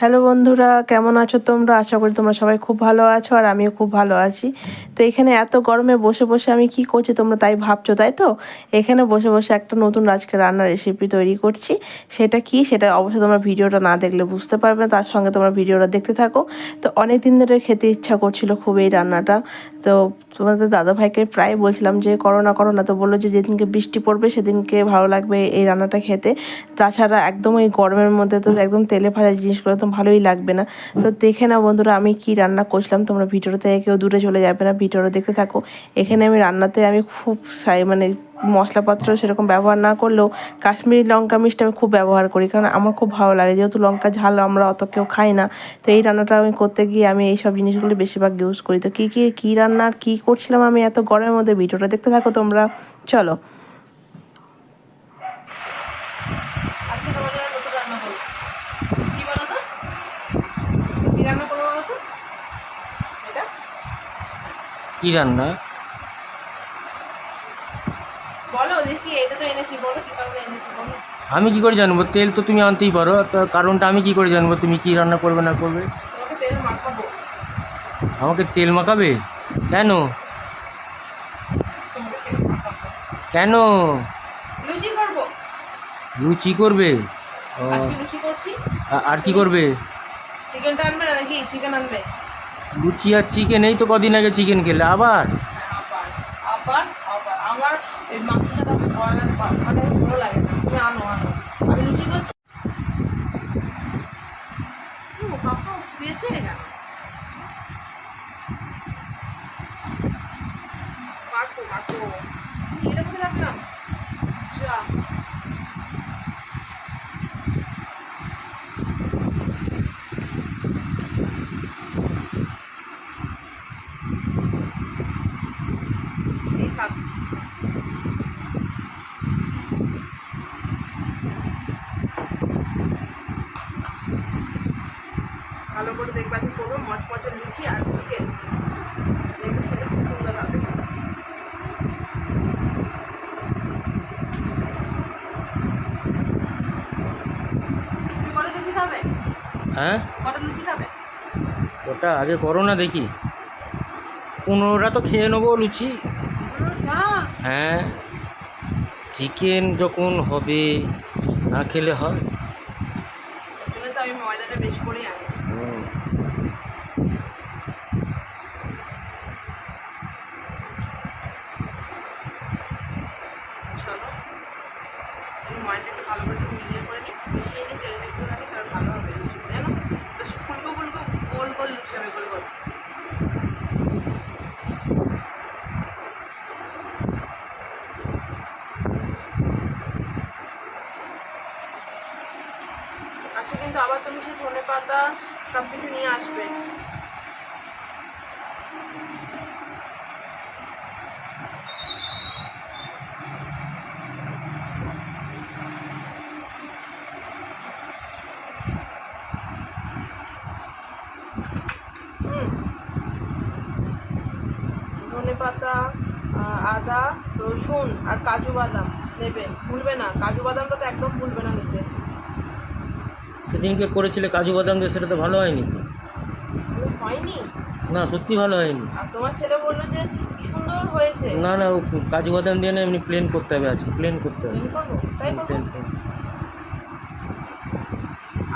Hello বন্ধুরা, কেমন আছো তোমরা? আশা করি তোমরা সবাই খুব ভালো আছো আর আমিও খুব ভালো আছি। তো এখানে এত গরমে বসে বসে আমি কি করছি তোমরা তাই ভাবছ, তাই তো? এখানে বসে বসে একটা নতুন আজকে রান্নার রেসিপি তৈরি করছি। সেটা কি? সেটা অবশ্যই তোমরা ভিডিওটা না দেখলে বুঝতে পারবে, তার সঙ্গে তোমরা ভিডিওটা দেখতে থাকো। তো অনেক দিন ধরে খেতে ইচ্ছা করছিল খুব এই রান্নাটা। তো তোমাদের দাদা ভাইকে প্রায় বলছিলাম যে করো না করো না তো বলল যে, যেদিনকে বৃষ্টি পড়বে, সেদিনকে ভালো লাগবে এই রান্নাটা খেতে। তাছাড়া একদম এই গরমের মধ্যে তো একদম তেলে ভাজা জিনিসগুলো তো ভালোই লাগবে না। তো দেখে না বন্ধুরা আমি কি রান্না করছিলাম। তোমরা ভিডিওটা থেকে কেউ দূরে চলে যাবে না, ভিডিওটা দেখতে থাকো। এখানে আমি রান্নাতে আমি খুব সাই মানে মশলাপত্র সেরকম ব্যবহার না করলেও কাশ্মীরি লঙ্কা মিষ্টি আমি খুব ব্যবহার করি, কারণ আমার খুব ভালো লাগে। যেহেতু লঙ্কা ঝাল আমরা অত কেউ খাই না, তো এই রান্নাটা আমি করতে গিয়ে আমি এই সব জিনিসগুলো বেশিরভাগ ইউজ করি। তো কী কী কী রান্নার কী করছিলাম আমি এত গরমের মধ্যে ভিডিওটা দেখতে থাকো তোমরা। চলো আজকে তোমাদের নতুন রান্না করব কি বলো তো কি রান্না করব বলো তো এটা কি রান্না? বলো দেখি এটা তো এনেছি বলো কীভাবে এনেছি বলো। আমি কি করে জানব? তেল তো তুমি আনতেই পারো কারণটা আমি কি করে জানব? তুমি কি রান্না করবে না করবে? তেল মাখাবো। আমাকে তেল মাখাবে? কেন? কেন? লুচি করব। লুচি করবে? ও, আজকে লুচি করছি। আর কি করবে? চিকেনটা আনবে নাকি? চিকেন আনবে। লুচি আর চিকেন এই তো কদিন আগে চিকেন খেলে আবার আবার আমার এই মাংসটা খাওয়ানোর মানে ভালো লাগে না তুমি আনো আনো আমি লুচি করছি হুম, হাসা শুয়েছে কেন মাখো মাখো এটা কোথায় রাখলাম যা এই থাক আজকে করব মচমচের লুচি আর চিকেন খেতে খুব সুন্দর হবে। হ্যাঁ? ওটা আগে করো না দেখি। পনেরোটা তো খেয়ে নেব লুচি। হ্যাঁ। চিকেন যখন হবে না খেলে হয় জন্য তো আমি ময়দাটা বেশি করেই আনিছি হুম। চলো। আমি ময়দাটা ভালো করে মিলিয়ে করে নিই। মিশিয়ে নিই তেল একটু রাখি তার ভালো হবে লুচি জানো? বেশ ফুলকো ফুলকো, গোল গোল লুচি হবে, গোল গোল। আচ্ছা কিন্তু আবার তুমি সেই ধনে পাতা সব কিছু নিয়ে আসবে ধনে পাতা আদা রসুন আর কাজু বাদাম নেবে। ভুলবে না। কাজু বাদামটা তো একদম ভুলবে না নিতে। সেদিনকে করেছিলে কাজু বাদাম দিয়ে সেটা তো ভালো হয়নি। হয়নি? না সত্যি ভালো হয়নি। আর তোমার ছেলে বলল যে কি সুন্দর হয়েছে। না না ও কাজু বাদাম দিয়ে না এমনি প্লেন করতে হবে আজকে প্লেন করতে হবে। তাই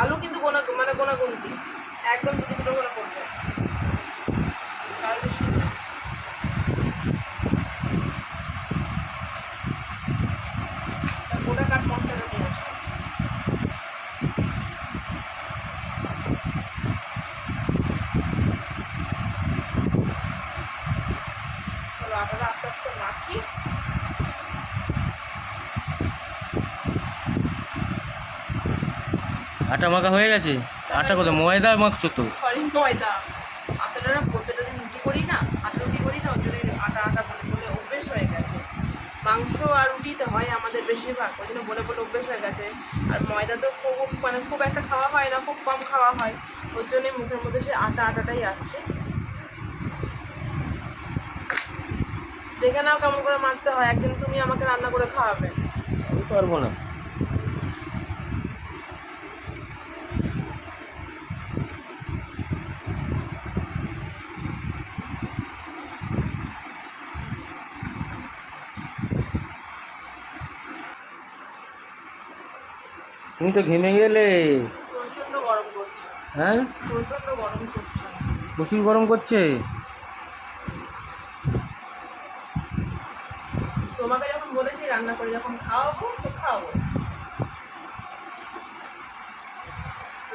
আলু কিন্তু গোনা মানে গোনা গুনতি একদম দুটো দুটো করে করবে তাহলে সুন্দর। তা গোটা কাঠ মশলাটা নিয়ে আসো চলো আটাটা আস্তে আস্তে মাখি আটা মাখা হয়ে গেছে? আটা কোথায়? ময়দা মাখছো তো? সরি ময়দা। আটাটা না প্রত্যেকটা দিন রুটি করি না? আটা রুটি করি না ওই জন্য আটা আটা বলে বলে অভ্যেস হয়ে গেছে। মাংস আর রুটিতে হয় আমাদের বেশিরভাগ ওই জন্য বলে বলে অভ্যেস হয়ে গেছে। আর ময়দা তো খুব মানে খুব একটা খাওয়া হয় না খুব কম খাওয়া হয়। ওর জন্যই মুখের মধ্যে সে আটা আটাটাই আসছে। দেখে নাও কেমন করে মারতে হয় একদিন তুমি আমাকে রান্না করে খাওয়াবে। আমি পারব না। তুমি তো ঘেমে গেলে। হ্যাঁ? প্রচুর গরম করছে? তোমাকে যখন বলেছি রান্না করে যখন খাওয়াবো তো খাওয়াবো।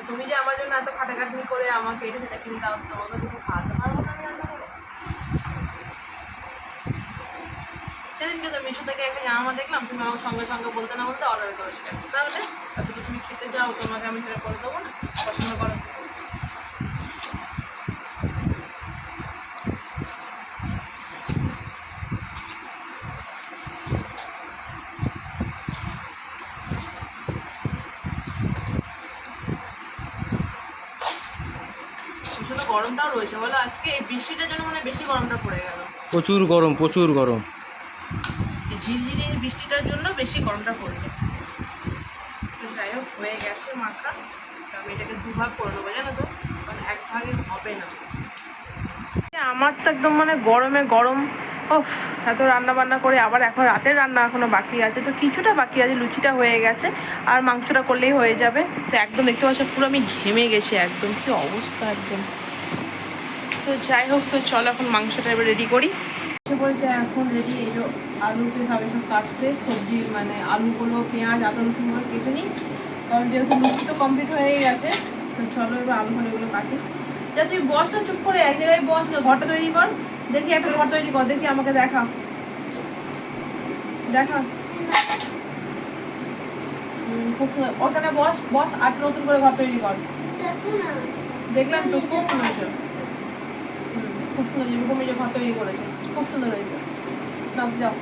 তুমি যে আমার জন্য এত খাটাখাটনি করে আমাকে এটা সেটা কিনে দাও তোমাকে তুমি খাওয়াতে পারব না আমি রান্না করে। সেদিনকে তো মিশো থেকে একটা জামা দেখলাম তুমি আমাকে সঙ্গে সঙ্গে বলতে না বলতে অর্ডার করেছিলে। তাহলে যাও তোমাকে আমি সেটা করে দেবো না পছন্দ করো ভীষণ গরমটাও রয়েছে বলো আজকে এই বৃষ্টিটার জন্য মানে বেশি গরমটা পড়ে গেল। প্রচুর গরম প্রচুর গরম। এই ঝিরঝিরি বৃষ্টিটার জন্য বেশি গরমটা হোক হয়ে গেছে মাখা। তো আমি এটাকে দুভাগ করে নেব জানো তো? মানে এক ভাগে হবে না। আমার তো একদম মানে গরমে গরম। ও এত রান্না বান্না করে আবার এখন রাতের রান্না এখনও বাকি আছে। তো কিছুটা বাকি আছে লুচিটা হয়ে গেছে। আর মাংসটা করলেই হয়ে যাবে। তো একদম দেখতে পাচ্ছ পুরো আমি ঘেমে গেছি একদম। কি অবস্থা একদম। তো যাই হোক তো চলো এখন মাংসটা এবার রেডি করি। পড়েছে এখন রেডি এই যে আলুকে সব কাটতে সবজি মানে আলুগুলো পেঁয়াজ আদা রসুনগুলো কেটে নিই। কারণ যেহেতু লুচি তো কমপ্লিট হয়ে গেছে তো চলো এবার আলু ফালুগুলো কাটি। যা তুই বসটা চুপ করে এক জায়গায় বস না, ঘরটা তৈরি কর দেখি একটা ঘর তৈরি কর দেখি আমাকে দেখা। দেখা। খুব ওখানে বস বস আর নতুন করে ঘর তৈরি কর। দেখলাম তো খুব সুন্দর হয়েছে। খুব সুন্দর যেরকম যে ঘর তৈরি করেছে খুব সুন্দর হয়েছে। নাও যাও।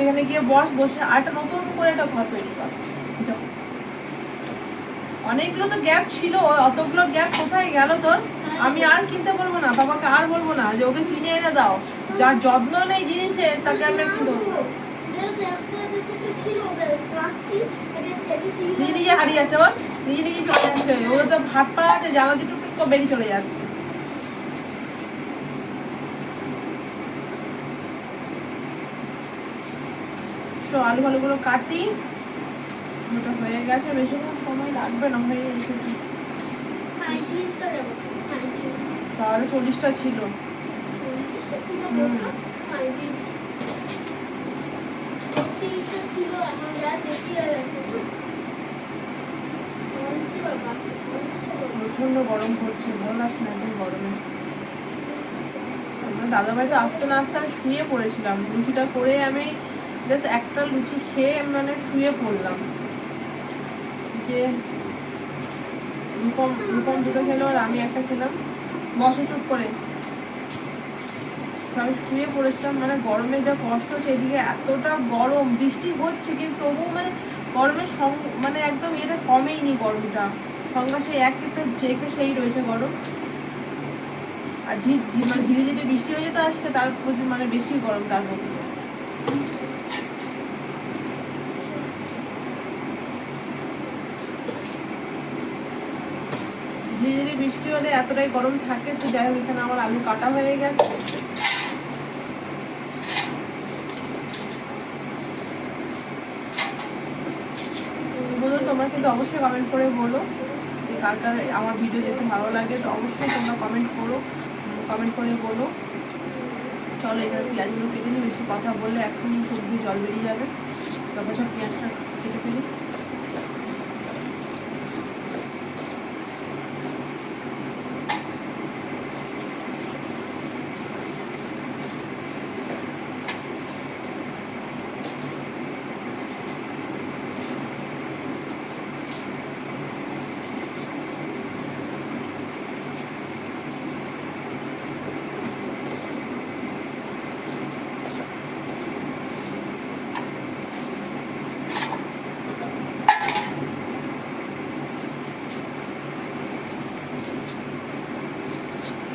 এখানে গিয়ে বস বসে আরেকটা নতুন করে একটা ঘর তৈরি কর। যাও। অনেকগুলো তো গ্যাপ ছিল অতগুলো গ্যাপ কোথায় গেল তোর? আমি আর কিনতে বলব না, বাবাকে আর বলব না, যে ওকে কিনে এনে দাও। যার যত্ন নেই জিনিসের তাকে আমি একটু দেবো নিজে নিজে হারিয়ে যাচ্ছে ও নিজে নিজে চলে যাচ্ছে। ও তো ভাত পাড়াতে জ্বালা দিয়ে টুক টুক বেরিয়ে চলে যাচ্ছে। আলু ফালুগুলো কাটি। ওটা হয়ে গেছে, বেশিক্ষণ সময় লাগবে না, হয়ে এসেছি তাহলে চল্লিশটা ছিল। প্রচণ্ড গরম পড়ছে, ভালো লাগছে না একদম গরমে। আমার দাদা বাড়িতে আসতে না আসতে আমি শুয়ে পড়েছিলাম। লুচিটা করে আমি জাস্ট একটা লুচি খেয়ে মানে শুয়ে পড়লাম। যে রূপম রূপম দুটো খেলো আর আমি একটা খেলাম। বসে চুপ করে। আমি শুয়ে পড়েছিলাম মানে গরমে যা কষ্ট এদিকে এতটা গরম, বৃষ্টি হচ্ছে, কিন্তু তবুও মানে গরমের সং মানে একদম এটা কমেইনি গরমটা। সংজ্ঞা সেই একই তো জেকে সেই রয়েছে গরম। আর ঝি মানে ধীরে ধীরে বৃষ্টি হয়েছে তো আজকে, তার মানে বেশি গরম তার মধ্যে ধীরে ধীরে এতটাই গরম থাকে তো যাই হোক, এখানে আমার আলু কাটা হয়ে গেছে। বলো তোমরা কিন্তু অবশ্যই কমেন্ট করে বলো যে কার কার আমার ভিডিও দেখতে ভালো লাগে, তো অবশ্যই তোমরা কমেন্ট করো কমেন্ট করে বলো। চলো, এখানে পেঁয়াজগুলো কেটে নিই, বেশি কথা বললে এখনই সবজি জল বেরিয়ে যাবে। তারপর সব পেঁয়াজটা কেটে ফেলি।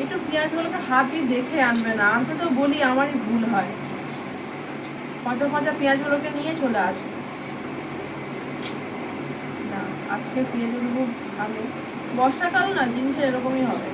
একটু পেঁয়াজগুলোকে হাত দিয়ে দেখে আনবে না। আনতে তো বলি আমারই ভুল হয়। পচা পচা পেঁয়াজগুলোকে নিয়ে চলে আসবে না আজকে পেঁয়াজগুলো ভালো। বর্ষাকাল না, জিনিসের এরকমই হবে।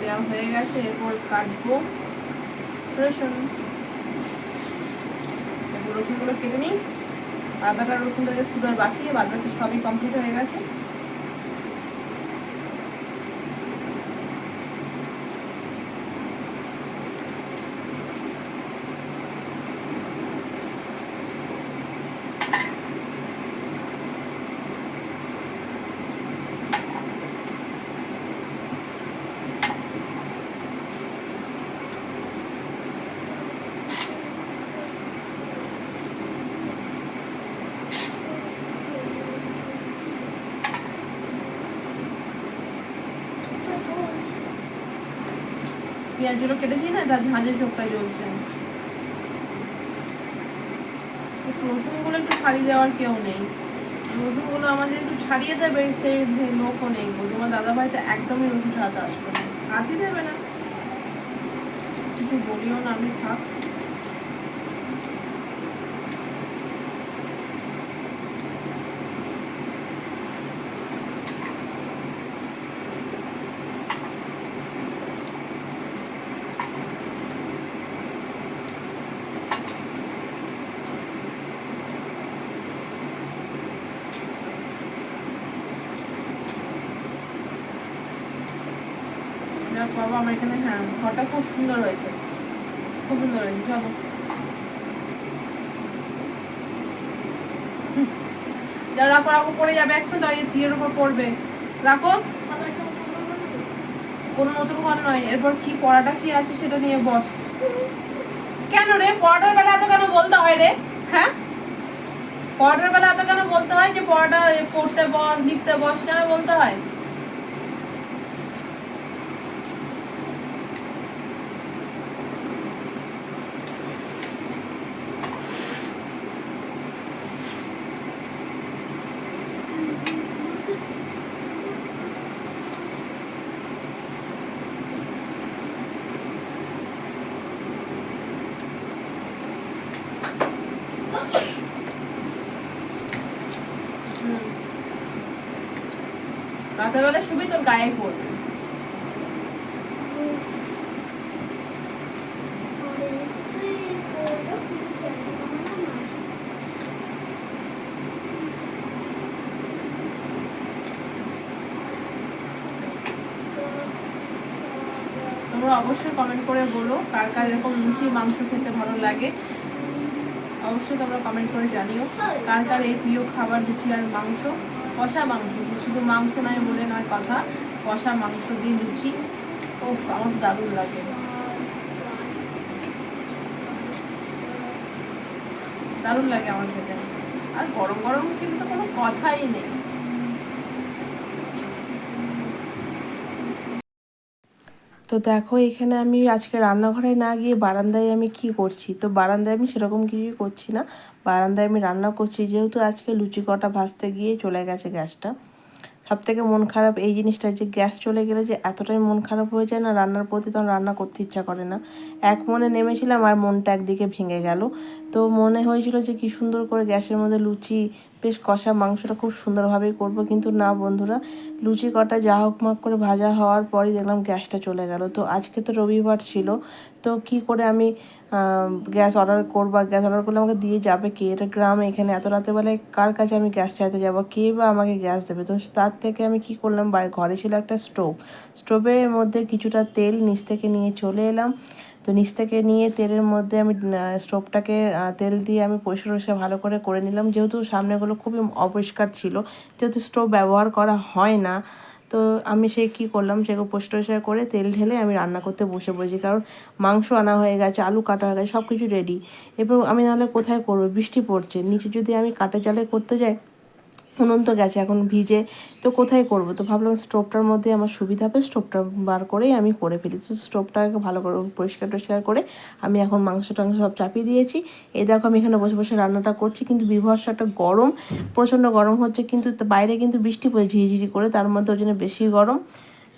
নেওয়া হয়ে গেছে, এরপর কাটবো। রসুন। রসুনগুলো কেটে নিই। আদাটা, রসুনটা যে সুদার বাকি বাদ বাকি সবই কমপ্লিট হয়ে গেছে। পেঁয়াজগুলো কেটেছি না? তার ঝাঁঝের ঝোঁকটা একটু রসুনগুলো একটু ছাড়িয়ে দেওয়ার কেউ নেই। রসুনগুলো আমাদের একটু ছাড়িয়ে দেবে সেই লোকও নেই। তোমার দাদা ভাই তো একদমই রসুন ছাড়াতে আসবে না। হাতই দেবে না। কিছু বলিও না, আমি থাক যাক বাবা আমার এখানে হ্যাঁ ঘরটা খুব সুন্দর হয়েছে। খুব সুন্দর হয়েছে। যাও রাখো রাখো পড়ে যাবে দাঁড়িয়ে উপর পড়বে। রাখো। কোনো নতুন ঘর নয়। এরপর কি, পড়াটা কি আছে সেটা নিয়ে বস। কেন রে? পড়াটার বেলা এত কেন বলতে হয় রে? হ্যাঁ? পড়াটার বেলা এত কেন বলতে হয় যে, পড়াটা পড়তে বস, লিখতে বস, কেন বলতে হয়? রাতের বেলা শুবি তোর গায়ে পড়বে। অবশ্যই কমেন্ট করে বলো কার কার এরকম লুচি, মাংস খেতে ভালো লাগে। অবশ্যই তোমরা কমেন্ট করে জানিও কার কার এই প্রিয় খাবার, লুচি আর মাংস, কষা মাংস। শুধু মাংস নয় বলে নয় কথা। কষা মাংস দিয়ে লুচি। ও আমার দারুণ লাগে। দারুণ লাগে আমার খেতে। আর গরম গরম কিন্তু কোনো কথাই নেই। তো দেখো, এখানে আমি আজকে রান্নাঘরে না গিয়ে বারান্দায় আমি কি করছি? তো বারান্দায় আমি সেরকম কিছুই করছি না। বারান্দায় আমি রান্না করছি, যেহেতু আজকে লুচি কটা ভাজতে গিয়ে চলে গেছে গ্যাসটা। সব থেকে মন খারাপ এই জিনিসটা যে গ্যাস চলে গেলে যে এতটাই মন খারাপ হয়ে যায় না, রান্নার প্রতি তখন রান্না করতে ইচ্ছা করে না। এক মনে নেমেছিলাম আর মনটা একদিকে ভেঙে গেল। তো মনে হয়েছিল যে কি সুন্দর করে গ্যাসের মধ্যে লুচি বেশ কষা মাংসটা খুব সুন্দরভাবেই করব। কিন্তু না বন্ধুরা, লুচি কটা যা হোক মাক করে ভাজা হওয়ার পরই দেখলাম গ্যাসটা চলে গেল। তো আজকে তো রবিবার ছিল, তো কি করে আমি গ্যাস অর্ডার করব গ্যাস অর্ডার করলে আমাকে দিয়ে যাবে কে? এটা গ্রামে এখানে এত বেলায় কার কাছে আমি গ্যাস চাইতে যাব? কে বা আমাকে গ্যাস দেবে? তো তার থেকে আমি কি করলাম ঘরে ছিল একটা স্টোভ। স্টোভের মধ্যে কিছুটা তেল নিচ থেকে নিয়ে চলে এলাম। তো নিচ থেকে নিয়ে তেলের মধ্যে আমি স্টোভটাকে তেল দিয়ে আমি পরিষ্কার পরিষ্কার ভালো করে করে নিলাম। যেহেতু সামনেগুলো খুবই অপরিষ্কার ছিল, যেহেতু স্টোভ ব্যবহার করা হয় না, তো আমি সে কী করলাম, সেগুলো পরিষ্কার করে তেল ঢেলে আমি রান্না করতে বসে পড়েছি। কারণ মাংস আনা হয়ে গেছে, আলু কাটা হয়ে গেছে সব কিছু রেডি এরপর আমি নাহলে কোথায় করব? বৃষ্টি পড়ছে। নিচে যদি আমি কাঠের জালে করতে যাই উনুন গেছে, এখন ভিজে। তো কোথায় করব? তো ভাবলাম স্টোভটার মধ্যে আমার সুবিধা হবে, স্টোভটা বার করেই আমি করে ফেলি তো স্টোভটাকে ভালো করে পরিষ্কার টরিষ্কার করে আমি এখন মাংস টাংস সব চাপিয়ে দিয়েছি। এ দেখো আমি এখানে বসে বসে রান্নাটা করছি, কিন্তু বিভৎস একটা গরম, প্রচণ্ড গরম হচ্ছে, কিন্তু বাইরে কিন্তু বৃষ্টি পড়ে ঝিরিঝিরি করে, তার মধ্যে ওই জন্য বেশি গরম।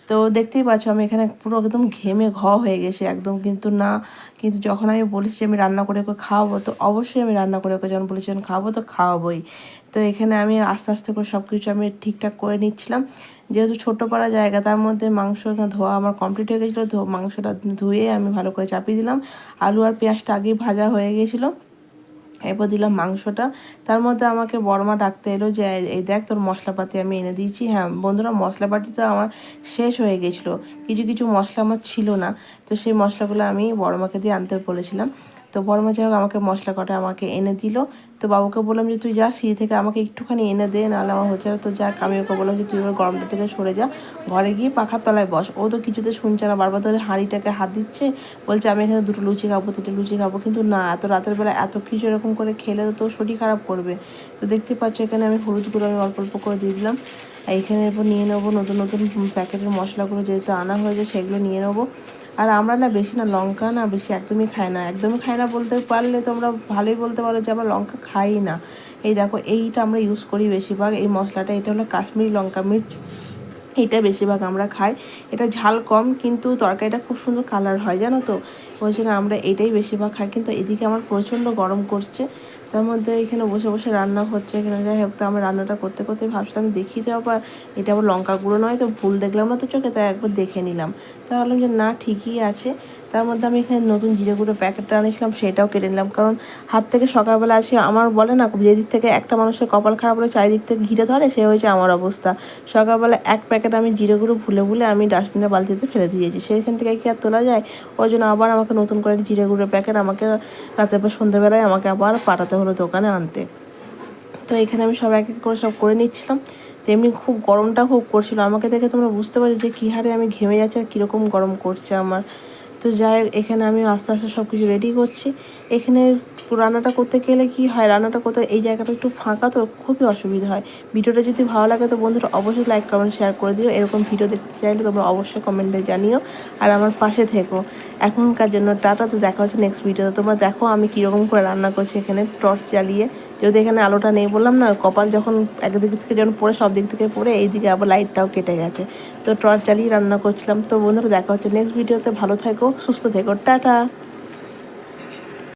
তো দেখতেই পাচ্ছ আমি এখানে পুরো একদম ঘেমে ঘ হয়ে গেছে, একদম কিন্তু না। কিন্তু যখন আমি বলেছি আমি রান্না করে ওকে খাওয়াবো, তো অবশ্যই আমি রান্না করে ওকে যখন বলেছি যখন খাওয়াবো তো খাওয়াবোই। তো এখানে আমি আস্তে আস্তে করে সব কিছু আমি ঠিকঠাক করে নিচ্ছিলাম। যেহেতু ছোটো পাড়া জায়গা, তার মধ্যে মাংস ধোয়া আমার কমপ্লিট হয়ে গেছিল মাংসটা ধুয়ে আমি ভালো করে চাপিয়ে দিলাম। আলু আর পেঁয়াজটা আগেই ভাজা হয়ে গেছিল। এরপর দিলাম মাংসটা। তার মধ্যে আমাকে বড়মা ডাকতে এলো যে, এই দেখ তোর মশলাপাতি আমি এনে দিয়েছি। হ্যাঁ বন্ধুরা মশলাপাতি তো আমার শেষ হয়ে গেছিল। কিছু কিছু মশলা আমার ছিল না। তো সেই মশলাগুলো আমি বড়মাকে দিয়ে আনতে বলেছিলাম। তো যাই হোক আমাকে মশলা কটা আমাকে এনে দিল। তো বাবুকে বললাম যে, তুই যা, সিঁড়ি থেকে আমাকে একটুখানি এনে দে, নাহলে আমার হচ্ছে তো যাক, আমি ওকে বললাম যে, তুই এবার গরমটা থেকে সরে যা, ঘরে গিয়ে পাখার তলায় বস। ও তো কিছুতে শুনছে না, বারবার ধরে হাঁড়িটাকে হাত দিচ্ছে, বলছে, আমি এখানে দুটো লুচি খাব, তিনটে লুচি খাব। কিন্তু না, এত রাতের বেলা এত কিছু এরকম করে খেলে তো তোর শরীর খারাপ করবে। তো দেখতে পাচ্ছ এখানে আমি হলুদ গুঁড়ো আমি অল্প অল্প করে দিয়ে দিলাম। এখানে এরপর নিয়ে নেব নতুন নতুন প্যাকেটের মশলাগুলো যেহেতু আনা হয়েছে, সেগুলো নিয়ে নেব। আর আমরা না বেশি না লঙ্কা না বেশি একদমই খাই না। একদমই খাই না বলতে পারলে তোমরা ভালোই বলতে পারো যে আমরা লঙ্কা খাই না। এই দেখো, এইটা আমরা ইউজ করি বেশিরভাগ। এই মশলাটা, এটা হলো কাশ্মীরি লঙ্কা মির্চ। এটা বেশিরভাগ আমরা খাই। এটা ঝাল কম, কিন্তু তরকারিটা খুব সুন্দর কালার হয়, জানো তো? ওই জন্য আমরা এটাই বেশিরভাগ খাই। কিন্তু এদিকে আমার প্রচণ্ড গরম করছে। তার মধ্যে এখানে বসে বসে রান্না হচ্ছে এখানে যাই হোক, তো আমি রান্নাটা করতে করতে ভাবছিলাম দেখি যাও আবার। এটা আবার লঙ্কা গুঁড়ো নয়, তো ভুল দেখলাম না তো চোখে, তাই একবার দেখে নিলাম। তা ভাবলাম যে না, ঠিকই আছে। তার মধ্যে আমি এখানে নতুন জিরে গুঁড়ো প্যাকেটটা আনিছিলাম সেটাও কেটে নিলাম। কারণ হাত থেকে সকালবেলা আসি, আমার বলে না, যেদিক থেকে একটা মানুষের কপাল খারাপ হলে, চারিদিক থেকে ঘিরে ধরে, সে হয়েছে আমার অবস্থা। সকালবেলা এক প্যাকেট আমি জিরে গুঁড়ো ভুলে ভুলে আমি ডাস্টবিনের বালতিতে ফেলে দিয়েছি। সেইখান থেকে কি আর তোলা যায়? ওই জন্য আবার আমাকে নতুন করে জিরে গুঁড়ো প্যাকেট আমাকে রাতের পর সন্ধ্যেবেলায় আমাকে আবার পাঠাতে হলো দোকানে আনতে। তো এখানে আমি সব এক এক করে সব করে নিচ্ছিলাম। তেমনি খুব গরমটা খুব করছিল। আমাকে দেখে তোমরা বুঝতে পারছ যে কী হারে আমি ঘেমে যাচ্ছি আর কীরকম গরম করছে আমার। তো যাই এখানে আমি আস্তে আস্তে সব কিছু রেডি করছি। এখানে রান্নাটা করতে গেলে কি হয়, রান্নাটা করতে এই জায়গাটা একটু ফাঁকা তো, খুবই অসুবিধা হয়। ভিডিওটা যদি ভালো লাগে তো বন্ধুরা অবশ্যই লাইক কমেন্ট শেয়ার করে দিও। এরকম ভিডিও দেখতে চাইলে তোমরা অবশ্যই কমেন্টে জানিও। আর আমার পাশে থেকো। এখনকার জন্য টাটা, তো দেখা হচ্ছে নেক্সট ভিডিওতে তোমরা দেখো আমি কীরকম করে রান্না করছি এখানে টর্চ জ্বালিয়ে। যদি এখানে আলোটা নেই বললাম না, কপাল যখন একদিক থেকে যখন পড়ে, সব দিক থেকে পড়ে এই দিকে আবার লাইটটাও কেটে গেছে। তো টর্চ চালিয়ে রান্না করছিলাম। তো বন্ধুরা, দেখা হচ্ছে নেক্সট ভিডিওতে ভালো থেকো, সুস্থ থেকো। টাটা!